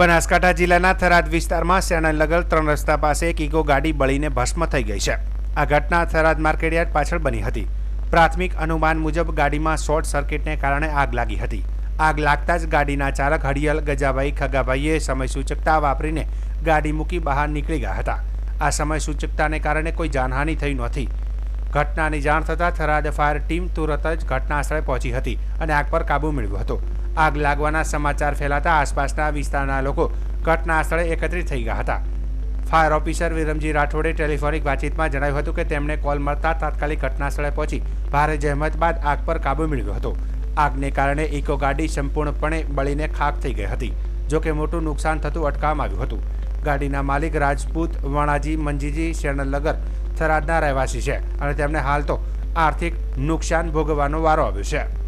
બનાસકાંઠા જિલ્લાના થરાદ વિસ્તારમાં સેણનગર ત્રણ રસ્તા પાસે એક ઇકો ગાડી બળીને ભસ્મ થઈ ગઈ છે. આ ઘટના થરાદ માર્કેટયાર્ડ પાછળ બની હતી. પ્રાથમિક અનુમાન મુજબ ગાડીમાં શોર્ટ સર્કિટને કારણે આગ લાગી હતી. આગ લાગતા જ ગાડીના ચાલક હરિયલ ગજાભાઈ ખગાભાઈએ સમય સૂચકતા વાપરીને ગાડી મૂકી બહાર નીકળી ગયા હતા. આ સમય સૂચકતાને કારણે કોઈ જાનહાનિ થઈ નહોતી. ઘટનાની જાણ થતાં થરાદ ફાયર ટીમ તુરત જ ઘટનાસ્થળે પહોંચી હતી અને આગ પર કાબૂ મેળવ્યો હતો. આગ લાગવાના સમાચાર ફેલાતા આસપાસના વિસ્તારના લોકો ઘટનાસ્થળે એકત્રિત થઈ ગયા હતા. ફાયર ઓફિસર વિરમજી રાઠોડે ટેલિફોનિક વાતચીતમાં જણાવ્યું હતું કે તેમણે કોલ મળતા તાત્કાલિક ઘટના સ્થળે પહોંચી ભારે જહેમત બાદ આગ પર કાબૂ મેળવ્યો હતો. આગને કારણે ઇકો ગાડી સંપૂર્ણપણે બળીને ખાક થઈ ગઈ હતી, જોકે મોટું નુકસાન થતું અટકાવવામાં આવ્યું હતું. ગાડીના માલિક રાજપૂત વણાજી મંજીજી શેરણનગર થરાદના રહેવાસી છે અને તેમને હાલ તો આર્થિક નુકસાન ભોગવવાનો વારો આવ્યો છે.